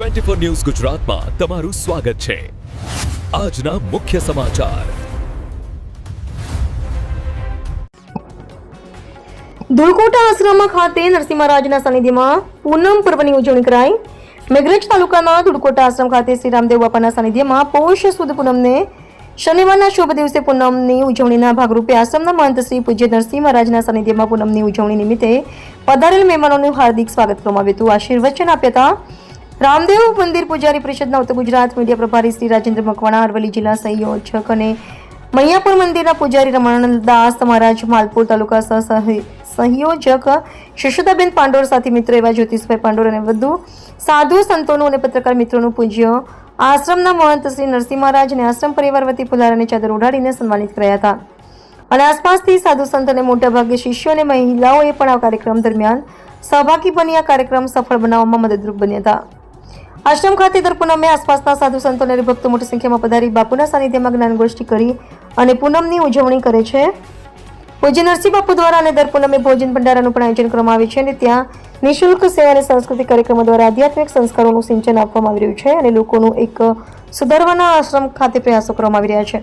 Twenty news ગુજરાતમાં તમારું સ્વાગત છે. આજના મુખ્ય સમાચાર. ધુળકોટા આશ્રમ ખાતે નરસિંહરાજના સાનિધ્યમાં પૂનમ પર્વની ઉજવણી કરાઈ. મેઘરજ તાલુકાના ધુળકોટા આશ્રમ ખાતે શ્રી રામદેવ બાપાના સાનિધ્યમાં પૌષ સુદ પૂનમને શનિવારના શુભ દિવસે પૂનમની ઉજવણીના ભાગરૂપે આશ્રમના મહંત શ્રી પૂજ્ય નરસિંહ મહારાજના સાનિધ્યમાં પૂનમની ઉજવણી નિમિત્તે પધારેલ મહેમાનોનું હાર્દિક સ્વાગત કરવામાં આવ્યું હતું. આશીર્વચન આપ્યા હતા રામદેવ મંદિર પૂજારી પરિષદના ઉત્તર ગુજરાત મીડિયા પ્રભારી શ્રી રાજેન્દ્ર મકવાણા, અરવલ્લી જિલ્લા સંયોજક અને મૈયાપુર મંદિરના પૂજારી દાસ મહારાજ, માલપુર તાલુકા સહ સંયોજક શશોદાબેન પાંડોર સાથે મિત્રો એવા જ્યોતિષભાઈ પાંડોર અને વધુ સાધુ સંતોનું અને પત્રકાર મિત્રોનું પૂજ્ય આશ્રમના મહંત શ્રી નરસિંહ મહારાજ અને આશ્રમ પરિવાર વતી ફુલાર અને ચાદર ઉડાડીને સન્માનિત કર્યા હતા. અને આસપાસથી સાધુ સંત અને મોટાભાગે શિષ્યો અને મહિલાઓએ પણ આ કાર્યક્રમ દરમિયાન સહભાગી બની આ કાર્યક્રમ સફળ બનાવવામાં મદદરૂપ બન્યા હતા. આશ્રમ ખાતે દર પૂનમે આસપાસના સાધુ સંતો અને ભક્તો મોટી સંખ્યામાં પધારી બાપુના સાનિધ્યમાં જ્ઞાનગોષ્ઠી કરી અને પૂનમની ઉજવણી કરે છે. પૂજ્ય નરસિંહ બાપુ દ્વારા અને દર પૂનમે ભોજન ભંડારાનું પણ આયોજન કરવામાં આવે છે અને ત્યાં નિઃશુલ્ક સેવા અને સાંસ્કૃતિક કાર્યક્રમો દ્વારા આધ્યાત્મિક સંસ્કારોનું સિંચન આપવામાં આવી રહ્યું છે અને લોકોનું એક સુધારવાના આશ્રમ ખાતે પ્રયાસો કરવામાં આવી રહ્યા છે.